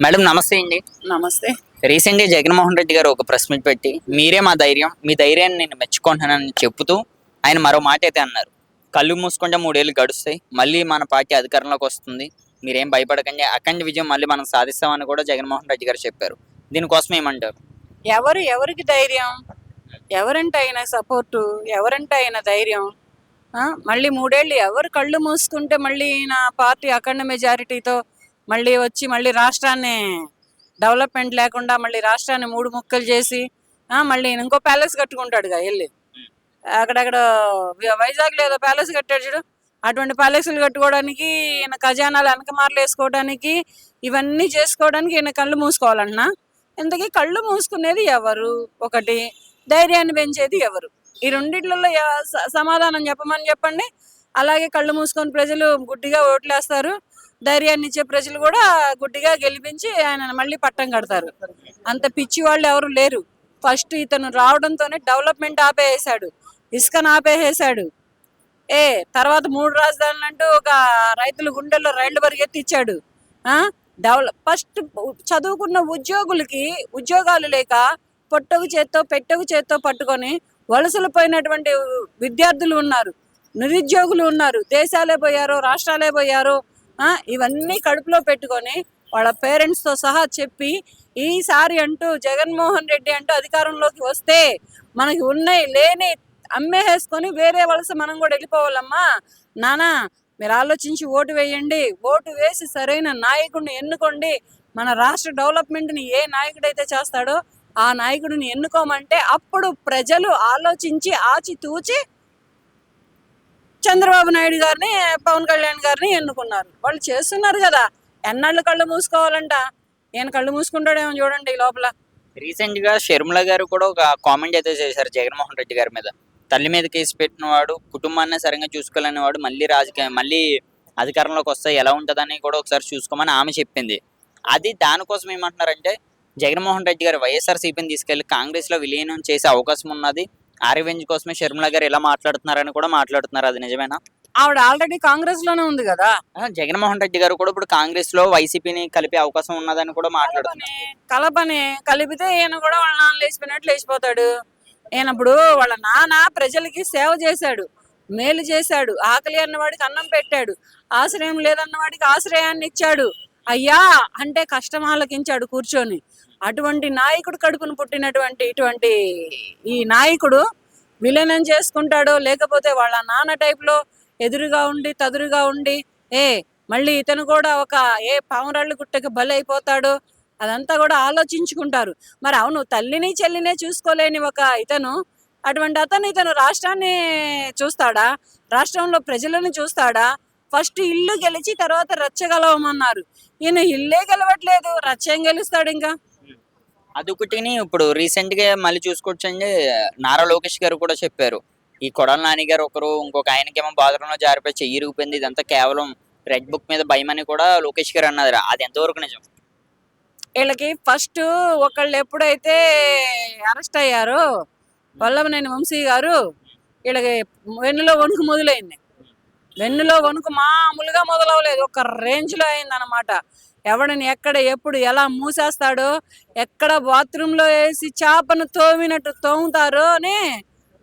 Madam నమస్తే అండి. నమస్తే. రీసెంట్గా జగన్మోహన్ రెడ్డి గారు ఒక ప్రెస్ మీట్ పెట్టి మీరే మా ధైర్యం మీ ధైర్యాన్ని నేను మెచ్చుకుంటున్నానని చెబుతూ ఆయన మరో మాట అయితే అన్నారు. కళ్ళు మూసుకుంటే మూడేళ్ళు గడుస్తాయి మళ్ళీ మన పార్టీ అధికారంలోకి వస్తుంది. మీరేం భయపడకండి అఖండ విజయం మళ్ళీ మనం సాధిస్తామని కూడా జగన్మోహన్ రెడ్డి గారు చెప్పారు. దీనికోసం ఏమంటారు? ఎవరు ఎవరికి ధైర్యం? ఎవరంటే ఆయన సపోర్టు ఎవరంటే ఆయన ధైర్యం? మళ్ళీ మూడేళ్ళు ఎవరు కళ్ళు మూసుకుంటే మళ్ళీ నా పార్టీ అఖండ మెజారిటీతో మళ్ళీ వచ్చి మళ్ళీ రాష్ట్రాన్ని డెవలప్మెంట్ లేకుండా మళ్ళీ రాష్ట్రాన్ని మూడు ముక్కలు చేసి మళ్ళీ ఇంకో ప్యాలెస్ కట్టుకుంటాడుగా వెళ్ళి. అక్కడక్కడ వైజాగ్ ఏదో ప్యాలెస్ కట్టాడు చూడు. అటువంటి ప్యాలెస్లు కట్టుకోవడానికి ఈయన ఖజానాలు వెనకమార్లు వేసుకోవడానికి ఇవన్నీ చేసుకోవడానికి ఈయన కళ్ళు మూసుకోవాలన్నా ఇంతకీ కళ్ళు మూసుకునేది ఎవరు? ఒకటి ధైర్యాన్ని పెంచేది ఎవరు? ఈ రెండిట్లలో సమాధానం చెప్పమని చెప్పండి. అలాగే కళ్ళు మూసుకొని ప్రజలు గుడ్డిగా ఓట్లేస్తారు. ధైర్యాన్ని ఇచ్చే ప్రజలు కూడా గుడ్డిగా గెలిపించి ఆయన మళ్ళీ పట్టం కడతారు. అంత పిచ్చి వాళ్ళు ఎవరు లేరు. ఫస్ట్ ఇతను రావడంతోనే డెవలప్మెంట్ ఆపేసాడు ఇసుకను ఆపేసేసాడు. ఏ తర్వాత మూడు రాజధానులు అంటూ ఒక రైతుల గుండెల్లో రైళ్ళు పరిగెత్తిచ్చాడు. డెవలప్ ఫస్ట్ చదువుకున్న ఉద్యోగులకి ఉద్యోగాలు లేక పొట్టకు చేత్తో పెట్టకు చేత్తో పట్టుకొని వలసలు పోయినటువంటి విద్యార్థులు ఉన్నారు. నిరుద్యోగులు ఉన్నారు. దేశాలే పోయారు రాష్ట్రాలే పోయారు ఇవన్నీ కడుపులో పెట్టుకొని వాళ్ళ పేరెంట్స్తో సహా చెప్పి ఈసారి అంటూ జగన్మోహన్ రెడ్డి అంటూ అధికారంలోకి వస్తే మనకి ఉన్నాయి లేని అమ్మేసుకొని వేరే వలస మనం కూడా వెళ్ళిపోవాలమ్మా. నానా మీరు ఆలోచించి ఓటు వేయండి. ఓటు వేసి సరైన నాయకుడిని ఎన్నుకోండి. మన రాష్ట్ర డెవలప్మెంట్ని ఏ నాయకుడైతే చేస్తాడో ఆ నాయకుడిని ఎన్నుకోమంటే అప్పుడు ప్రజలు ఆలోచించి ఆచితూచి చంద్రబాబు నాయుడు గారిని పవన్ కళ్యాణ్ గారిని ఎన్నుకున్నారు. వాళ్ళు చేస్తున్నారు కదా. ఎన్నాళ్ళు కళ్ళు మూసుకోవాలంట. ఈయన కళ్ళు మూసుకుంటాడేమో చూడండి ఈ లోపల. రీసెంట్గా షర్మిల గారు కూడా ఒక కామెంట్ అయితే చేశారు జగన్మోహన్ రెడ్డి గారి మీద. తల్లి మీద కేసు పెట్టిన వాడు కుటుంబాన్ని సరిగ్గా చూసుకోలేని వాడు మళ్ళీ రాజకీయ మళ్ళీ అధికారంలోకి వస్తే ఎలా ఉంటుందని కూడా ఒకసారి చూసుకోమని ఆమె చెప్పింది. అది దానికోసం ఏమంటున్నారంటే జగన్మోహన్ రెడ్డి గారు వైఎస్ఆర్సీపీని తీసుకెళ్ళి కాంగ్రెస్లో విలీనం చేసే అవకాశం ఉన్నది. ఆ రివెంజ్ కోసమే షర్మిల గారు ఇలా మాట్లాడుతున్నారని కూడా మాట్లాడుతున్నారు అది నిజమేనా? ఆవిడ ఆల్రెడీ కాంగ్రెస్లోనే ఉంది కదా? జగన్మోహన్ రెడ్డి గారు కూడా ఇప్పుడు కాంగ్రెస్లో వైసీపీని కలిపే అవకాశం ఉన్నదని కూడా మాట్లాడుతున్నారు. కలపని కలిపితే ఈయన కూడా వాళ్ళ నాన్న లేచిపోయినట్లు లేచిపోతాడు. ఈయన ఇప్పుడు వాళ్ళ నాన్న ప్రజలకి సేవ చేశాడు మేలు చేశాడు ఆకలి అన్నవాడికి అన్నం పెట్టాడు ఆశ్రయం లేదన్న వాడికి ఆశ్రయాన్ని ఇచ్చాడు అయ్యా అంటే కష్టం ఆలకించాడు కూర్చొని. అటువంటి నాయకుడు కడుపును పుట్టినటువంటి ఇటువంటి ఈ నాయకుడు విలీనం చేసుకుంటాడో లేకపోతే వాళ్ళ నాన్న టైప్లో ఎదురుగా ఉండి తదురుగా ఉండి ఏ మళ్ళీ ఇతను కూడా ఒక ఏ పావురాళ్ళు గుట్టకి బలి అయిపోతాడో అదంతా కూడా ఆలోచించుకుంటారు. మరి అవును తల్లిని చెల్లినే చూసుకోలేని ఒక ఇతను అటువంటి అతను ఇతను రాష్ట్రాన్ని చూస్తాడా? రాష్ట్రంలో ప్రజలను చూస్తాడా? ఫస్ట్ ఇల్లు గెలిచి తర్వాత రచ్చ గెలవమన్నారు. ఈయన ఇల్లే గెలవట్లేదు రచ్చ ఏం గెలుస్తాడు ఇంకా? అదొకటిని ఇప్పుడు రీసెంట్గా మళ్ళీ చూసుకోవచ్చండి నారా లోకేష్ గారు కూడా చెప్పారు. ఈ కొడల నాని గారు ఒకరు ఇంకొక ఆయనకేమో బాత్రూంలో జారిపోయి చెయ్యి ఇరిగిపోయింది ఇదంతా కేవలం రెడ్ బుక్ మీద భయం అని కూడా లోకేష్ గారు అన్నారు? అది ఎంతవరకు నిజం? వీళ్ళకి ఫస్ట్ ఒకళ్ళు ఎప్పుడైతే అరెస్ట్ అయ్యారు వల్లభనేని వంశీ గారు వీళ్ళకి వెన్నులో వణుకు మొదలైంది. వెన్నులో వణుకు మామూలుగా మొదలవలేదు ఒక రేంజ్లో అయింది అనమాట ఎవడని ఎక్కడ ఎప్పుడు ఎలా మూసేస్తాడో ఎక్కడ బాత్రూంలో వేసి చేపను తోమినట్టు తోముతారో అని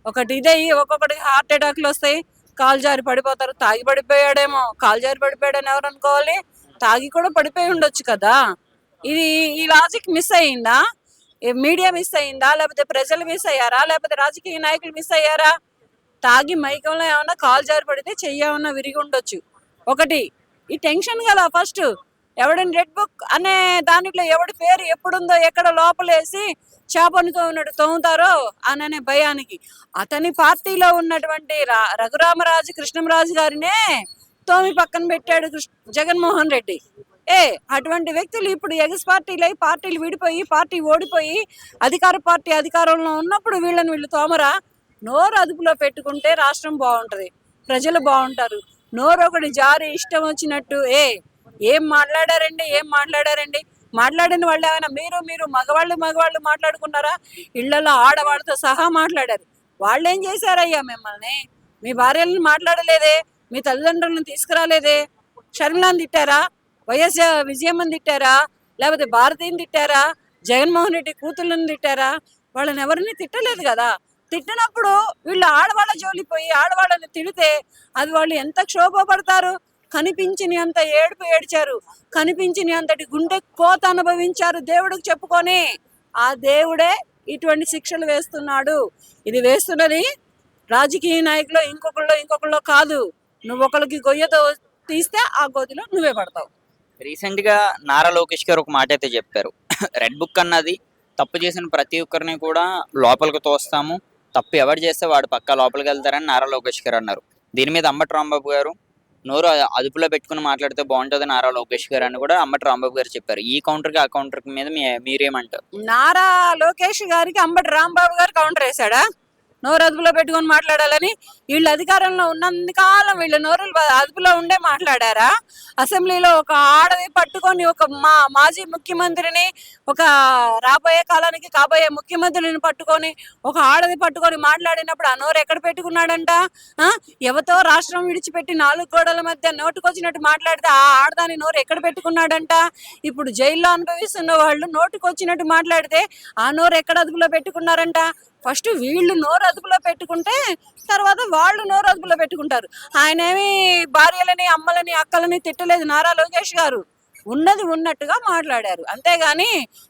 ఒకటి ఇదయ్యి ఒక్కొక్కటి హార్ట్ అటాక్లు వస్తాయి. కాలు జారి పడిపోతారు. తాగి పడిపోయాడేమో. కాలు జారి పడిపోయాడని ఎవరు అనుకోవాలి? తాగి కూడా పడిపోయి ఉండొచ్చు కదా. ఇది ఈ లాజిక్ మిస్ అయ్యిందా? మీడియా మిస్ అయ్యిందా? లేకపోతే ప్రజలు మిస్ అయ్యారా? లేకపోతే రాజకీయ నాయకులు మిస్ అయ్యారా? తాగి మైకంలో ఏమన్నా కాలు జారి పడితే చెయ్యి ఏమన్నా విరిగి ఉండొచ్చు. ఒకటి ఈ టెన్షన్ కదా ఫస్ట్ ఎవడని రెడ్ బుక్ అనే దానిలో ఎవడి పేరు ఎప్పుడుందో ఎక్కడ లోపలేసి చేపను ఉన్నాడు తోముతారో అననే భయానికి. అతని పార్టీలో ఉన్నటువంటి రా రఘురామరాజు కృష్ణమరాజు గారినే తోమి పక్కన పెట్టాడు కృష్ణ జగన్మోహన్ రెడ్డి. ఏ అటువంటి వ్యక్తులు ఇప్పుడు ఎగస్ పార్టీలు అయి పార్టీలు విడిపోయి పార్టీ ఓడిపోయి అధికార పార్టీ అధికారంలో ఉన్నప్పుడు వీళ్ళని వీళ్ళు తోమరా? నోరు అదుపులో పెట్టుకుంటే రాష్ట్రం బాగుంటది ప్రజలు బాగుంటారు. నోరు ఒకటి జారి ఇష్టం వచ్చినట్టు ఏ ఏం మాట్లాడారండి? ఏం మాట్లాడారండి? మాట్లాడిన వాళ్ళు ఏమైనా మీరు మీరు మగవాళ్ళు మగవాళ్ళు మాట్లాడుకున్నారా? ఇళ్ళలో ఆడవాళ్ళతో సహా మాట్లాడారు. వాళ్ళు ఏం చేశారయ్యా మిమ్మల్ని? మీ భార్యలను మాట్లాడలేదే? మీ తల్లిదండ్రులను తీసుకురాలేదే? షర్మిలాని తిట్టారా? వైఎస్ విజయమ్మని తిట్టారా? లేకపోతే భారతీని తిట్టారా? జగన్మోహన్ రెడ్డి కూతుళ్ళని తిట్టారా? వాళ్ళని ఎవరిని తిట్టలేదు కదా? తిట్టినప్పుడు వీళ్ళు ఆడవాళ్ళ జోలిపోయి ఆడవాళ్ళని తిడితే అది వాళ్ళు ఎంత క్షోభపడతారు? కనిపించిన అంత ఏడుపు ఏడ్చారు. కనిపించిన అంతటి గుండె కోత అనుభవించారు దేవుడికి చెప్పుకొని. ఆ దేవుడే ఇటువంటి శిక్షలు వేస్తున్నాడు. ఇది వేస్తున్నది రాజకీయ నాయకులు ఇంకొకళ్ళు ఇంకొకళ్ళు కాదు. నువ్వు ఒకరికి గొయ్యతో తీస్తే ఆ గోతిలో నువ్వే పడతావు. రీసెంట్గా నారా లోకేష్ గారు ఒక మాట అయితే చెప్పారు. రెడ్ బుక్ అన్నది తప్పు చేసిన ప్రతి ఒక్కరిని కూడా లోపలికి తోస్తాము. తప్పు ఎవరు చేస్తే వాడు పక్కా లోపలికి వెళ్తారని నారా లోకేష్ గారు అన్నారు. దీని మీద అంబటి రాంబాబు గారు నోరు అదుపులో పెట్టుకుని మాట్లాడితే బాగుంటుంది నారా లోకేష్ గారు అని కూడా అంబటి రాంబాబు గారు చెప్పారు. ఈ కౌంటర్కి ఆ కౌంటర్ మీద మీరేమంటారు? నారా లోకేష్ గారికి అంబటి రాంబాబు గారు కౌంటర్ వేశాడా? నోరు అదుపులో పెట్టుకొని మాట్లాడాలని వీళ్ళు అధికారంలో ఉన్నంతకాలం వీళ్ళు నోరు అదుపులో ఉండే మాట్లాడారా? అసెంబ్లీలో ఒక ఆడది పట్టుకొని ఒక మా మాజీ ముఖ్యమంత్రిని ఒక రాబోయే కాలానికి కాబోయే ముఖ్యమంత్రిని పట్టుకొని ఒక ఆడది పట్టుకొని మాట్లాడినప్పుడు ఆ నోరు ఎక్కడ పెట్టుకున్నాడంట? ఆ? ఎవతో రాష్ట్రం విడిచిపెట్టి నాలుగు గోడల మధ్య నోటుకొచ్చినట్టు మాట్లాడితే ఆ ఆడదాని నోరు ఎక్కడ పెట్టుకున్నాడంట? ఇప్పుడు జైల్లో అనుభవిస్తున్న వాళ్ళు నోటుకొచ్చినట్టు మాట్లాడితే ఆ నోరు ఎక్కడ అదుపులో పెట్టుకున్నారంట? ఫస్ట్ వీళ్ళు నోరు అదుపులో పెట్టుకుంటే తర్వాత వాళ్ళు నోరు అదుపులో పెట్టుకుంటారు. ఆయన ఏమి భార్యలని అమ్మలని అక్కలని తిట్టలేదు నారా లోకేష్ గారు. ఉన్నది ఉన్నట్టుగా మాట్లాడారు. అంతేగాని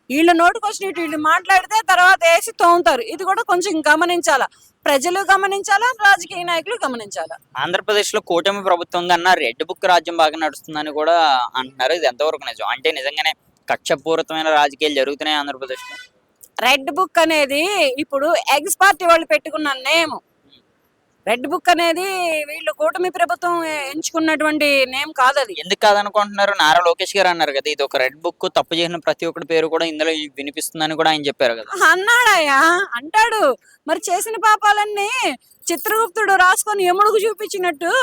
వీళ్ళ నోటుకొచ్చినట్టు వీళ్ళు మాట్లాడితే తర్వాత వేసి తోముతారు. ఇది కూడా కొంచెం గమనించాలా? ప్రజలు గమనించాలా? రాజకీయ నాయకులు గమనించాలా? ఆంధ్రప్రదేశ్లో కూటమి ప్రభుత్వం కన్నా రెడ్ బుక్ రాజ్యం బాగా నడుస్తుందని కూడా అంటున్నారు. ఇది ఎంతవరకు నిజం? అంటే నిజంగానే కక్షపూరితమైన రాజకీయాలు జరుగుతున్నాయి ఆంధ్రప్రదేశ్లో రెడ్ బుక్ అనేది ఇప్పుడు ఎగ్స్ పార్టీ వాళ్ళు పెట్టుకున్న నేమ్. రెడ్ బుక్ అనేది వీళ్ళు కూటమి ప్రభుత్వం ఎంచుకున్నటువంటి నేమ్ కాదు అది. ఎందుకు కాదనుకుంటున్నారు? నారా లోకేష్ గారు అన్నారు కదా ఇది ఒక రెడ్ బుక్ తప్పు చేసిన ప్రతి ఒక్కటి పేరు కూడా ఇందులో వినిపిస్తుందని కూడా ఆయన చెప్పారు కదా. అన్నాడయ్యా అంటాడు. మరి చేసిన పాపాలన్నీ చిత్రగుప్తుడు రాసుకొని యముడుకు చూపించినట్టు.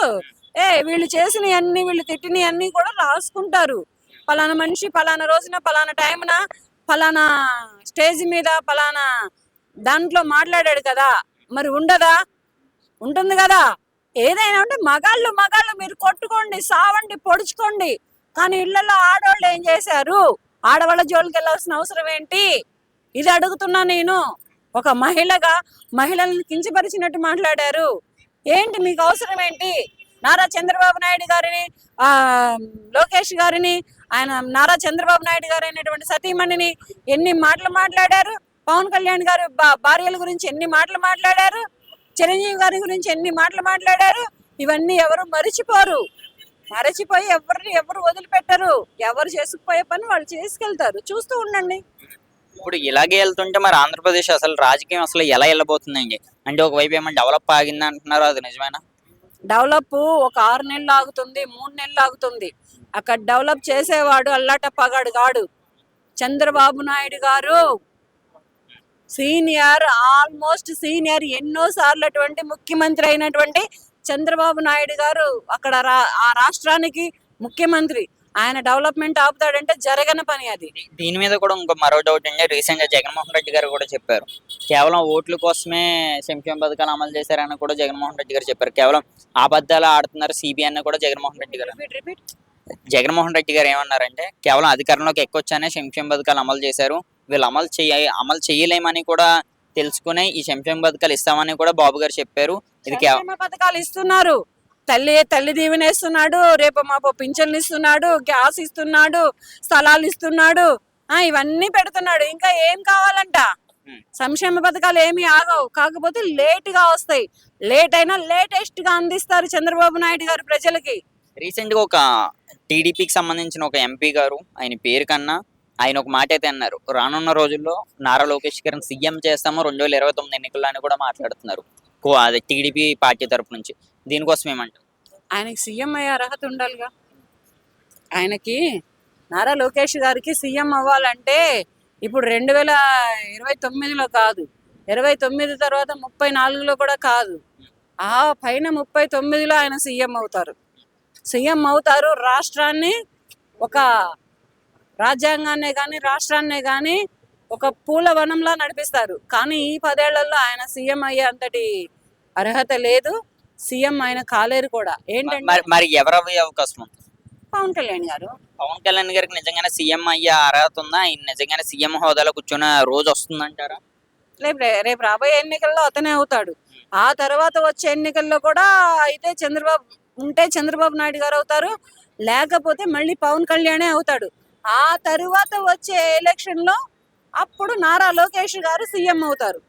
ఏ వీళ్ళు చేసిన అన్ని వీళ్ళు తిట్టిన అన్ని కూడా రాసుకుంటారు. పలానా మనిషి పలానా రోజున పలానా టైంన పలానా స్టేజ్ మీద పలానా దాంట్లో మాట్లాడాడు కదా మరి ఉండదా? ఉంటుంది కదా? ఏదైనా అంటే మగాళ్ళు మగాళ్ళు మీరు కొట్టుకోండి సావండి పొడుచుకోండి. కానీ ఇళ్ళలో ఆడవాళ్ళు ఏం చేశారు? ఆడవాళ్ళ జోలికి వెళ్ళాల్సిన అవసరం ఏంటి? ఇది అడుగుతున్నా నేను. ఒక మహిళగా మహిళలను కించపరిచినట్టు మాట్లాడారు. ఏంటి మీకు అవసరం ఏంటి? నారా చంద్రబాబు నాయుడు గారిని ఆ లోకేష్ గారిని ఆయన నారా చంద్రబాబు నాయుడు గారు అయినటువంటి సతీమణిని ఎన్ని మాటలు మాట్లాడారు? పవన్ కళ్యాణ్ గారు భార్యల గురించి ఎన్ని మాటలు మాట్లాడారు? చిరంజీవి గారి గురించి ఎన్ని మాటలు మాట్లాడారు? ఇవన్నీ ఎవరు మరిచిపోరు. మరచిపోయి ఎవరిని ఎవరు వదిలిపెట్టరు. ఎవరు చేసుకుపోయే పని వాళ్ళు చేసుకెళ్తారు. చూస్తూ ఉండండి. ఇప్పుడు ఇలాగే వెళ్తుంటే మరి ఆంధ్రప్రదేశ్ అసలు రాజకీయం అసలు ఎలా వెళ్ళబోతుందండి? అంటే ఒకవైపు ఏమో డెవలప్ ఆగింది అంటున్నారు అది నిజమేనా? డెవలప్ ఒక ఆరు నెలలు ఆగుతుంది మూడు నెలలు ఆగుతుంది. అక్కడ డెవలప్ చేసేవాడు అల్లాట పగాడు గాడు చంద్రబాబు నాయుడు గారు సీనియర్ ఆల్మోస్ట్ సీనియర్ ఎన్నో సార్లు అటువంటి ముఖ్యమంత్రి అయినటువంటి చంద్రబాబు నాయుడు గారు అక్కడ రా- ఆ రాష్ట్రానికి ముఖ్యమంత్రి. ఆయన డెవలప్మెంట్ ఆపుతాడంటే జరగని పని అది. దీని మీద కూడా ఇంకో మరో డౌట్ అండి రీసెంట్గా జగన్మోహన్ రెడ్డి గారు కూడా చెప్పారు. కేవలం ఓట్ల కోసమే సంక్షేమ పథకాలు అమలు చేశారని కూడా జగన్మోహన్ రెడ్డి గారు చెప్పారు. కేవలం అబద్ధాలు ఆడుతున్నారు సిబిఐ అని కూడా జగన్మోహన్ రెడ్డి గారు. జగన్మోహన్ రెడ్డి గారు ఏమన్నారంటే కేవలం అధికారంలోకి ఎక్కొచ్చానే సంక్షేమ పథకాలు అమలు చేశారు. వీళ్ళు అమలు చేయ అమలు చేయలేమని కూడా తెలుసుకునే ఈ సంక్షేమ పథకాలు ఇస్తామని కూడా బాబు గారు చెప్పారు. ఇది పథకాలు ఇస్తున్నారు. తల్లి తల్లి దీవెన ఇస్తున్నాడు రేపు మాపు పింఛన్లు ఇస్తున్నాడు గ్యాస్ ఇస్తున్నాడు స్థలాలు ఇస్తున్నాడు ఆ ఇవన్నీ పెడుతున్నాడు. ఇంకా ఏం కావాలంట. సంక్షేమ పథకాలు ఏమీ ఆగవు. కాకపోతే లేట్గా వస్తాయి. లేట్ అయినా లేటెస్ట్గా అందిస్తారు చంద్రబాబు నాయుడు గారు ప్రజలకి. రీసెంట్గా ఒక టీడీపీకి సంబంధించిన ఒక ఎంపీ గారు ఆయన పేరు కన్నా ఆయన ఒక మాట అయితే అన్నారు. రానున్న రోజుల్లో నారా లోకేష్ గారిని సీఎం చేస్తాము రెండు వేల ఇరవై తొమ్మిది ఎన్నికల్లో అని కూడా మాట్లాడుతున్నారు. కో- అది టీడీపీ పార్టీ తరపు నుంచి. దీనికోసం ఏమంటారు ఆయనకి సీఎం అయ్యే అర్హత ఉండాలిగా. ఆయనకి నారా లోకేష్ గారికి సీఎం అవ్వాలంటే ఇప్పుడు రెండు వేల ఇరవై తొమ్మిదిలో కాదు ఇరవై తొమ్మిది తర్వాత ముప్పై నాలుగులో కూడా కాదు. ఆ పైన ముప్పై తొమ్మిదిలో ఆయన సీఎం అవుతారు. సీఎం అవుతారు రాష్ట్రాన్ని ఒక రాజ్యాంగాన్నే కానీ రాష్ట్రాన్నే కానీ ఒక పూల వనంలా నడిపిస్తారు. కానీ ఈ పదేళ్ళలో ఆయన సీఎం అయ్యే అంతటి అర్హత లేదు. సీఎం ఆయన కాలేరు కూడా. ఏంటంటే మరి మరి ఎవరు అయ్యే అవకాశం ఉంది పవన్ కళ్యాణ్ గారు. పవన్ కళ్యాణ్ గారికి నిజంగానే సీఎం అయ్యే అర్హత ఉందా? ఆయన నిజంగానే సీఎం హోదాలో కూర్చున్న రోజు వస్తుందంటారా? రేపు రేపు రాబోయే ఎన్నికల్లో అతనే అవుతాడు. ఆ తర్వాత వచ్చే ఎన్నికల్లో కూడా అయితే చంద్రబాబు ఉంటే చంద్రబాబు నాయుడు గారు అవుతారు. లేకపోతే మళ్ళీ పవన్ కళ్యాణే అవుతాడు. ఆ తరువాత వచ్చే ఎలక్షన్లో అప్పుడు నారా లోకేష్ గారు సీఎం అవుతారు.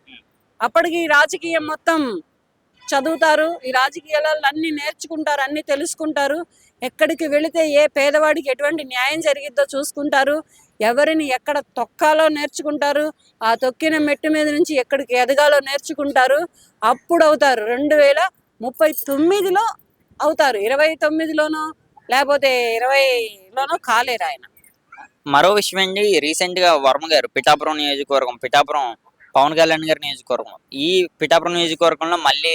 అప్పటికి రాజకీయం మొత్తం చదువుతారు ఈ రాజకీయాలలో అన్ని నేర్చుకుంటారు అన్ని తెలుసుకుంటారు. ఎక్కడికి వెళితే ఏ పేదవాడికి ఎటువంటి న్యాయం జరిగిద్దో చూసుకుంటారు. ఎవరిని ఎక్కడ తొక్కాలో నేర్చుకుంటారు. ఆ తొక్కిన మెట్టు మీద నుంచి ఎక్కడికి ఎదగాలో నేర్చుకుంటారు. అప్పుడు అవుతారు రెండు వేల ముప్పై తొమ్మిదిలో అవుతారు. ఇరవై తొమ్మిదిలోనో లేకపోతే ఇరవైలోనో కాలేరు ఆయన. మరో విషయం అండి రీసెంట్గా వర్మ గారు పిఠాపురం నియోజకవర్గం పిఠాపురం పవన్ కళ్యాణ్ గారి నియోజకవర్గం. ఈ పిఠాపురం నియోజకవర్గంలో మళ్ళీ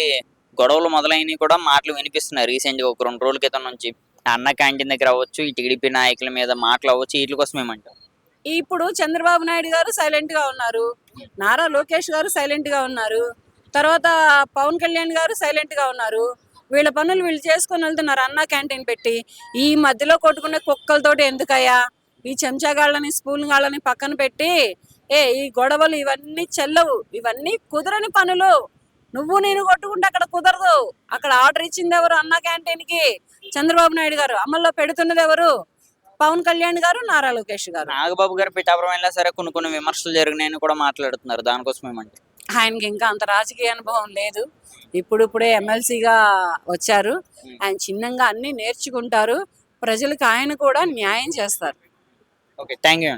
గొడవలు మొదలైనవి కూడా మాటలు వినిపిస్తున్నాయి. రీసెంట్గా ఒక రెండు రోజుల క్రితం నుంచి అన్న క్యాంటీన్ దగ్గర అవ్వచ్చు ఈ టీడీపీ నాయకుల మీద మాటలు అవ్వచ్చు వీటి కోసం ఏమంటాం ఇప్పుడు చంద్రబాబు నాయుడు గారు సైలెంట్గా ఉన్నారు. నారా లోకేష్ గారు సైలెంట్గా ఉన్నారు. తర్వాత పవన్ కళ్యాణ్ గారు సైలెంట్గా ఉన్నారు. వీళ్ళ పనులు వీళ్ళు చేసుకొని వెళ్తున్నారు అన్న క్యాంటీన్ పెట్టి. ఈ మధ్యలో కొట్టుకునే కుక్కలతోటి ఎందుకయ్యా? ఈ చెంచాగాళ్ళని స్పూన్ గాళ్ళని పక్కన పెట్టి ఏ ఈ గొడవలు ఇవన్నీ చెల్లవు. ఇవన్నీ కుదరని పనులు. నువ్వు నేను కొట్టుకుంటే అక్కడ కుదరదు. అక్కడ ఆర్డర్ ఇచ్చింది ఎవరు? అన్న క్యాంటీన్కి. చంద్రబాబు నాయుడు గారు. అమల్లో పెడుతున్నది ఎవరు? పవన్ కళ్యాణ్ గారు నారా లోకేష్ గారు. నాగబాబు గారు పిఠాపురం వెళ్ళినా సరే కొన్ని కొన్ని విమర్శలు జరిగినాయని కూడా మాట్లాడుతున్నారు. దానికోసం ఏమంటారు ఆయనకి ఇంకా అంత రాజకీయ అనుభవం లేదు. ఇప్పుడు ఇప్పుడే ఎమ్మెల్సీగా వచ్చారు. ఆయన చిన్నంగా అన్ని నేర్చుకుంటారు. ప్రజలకు ఆయన కూడా న్యాయం చేస్తారు. Okay thank you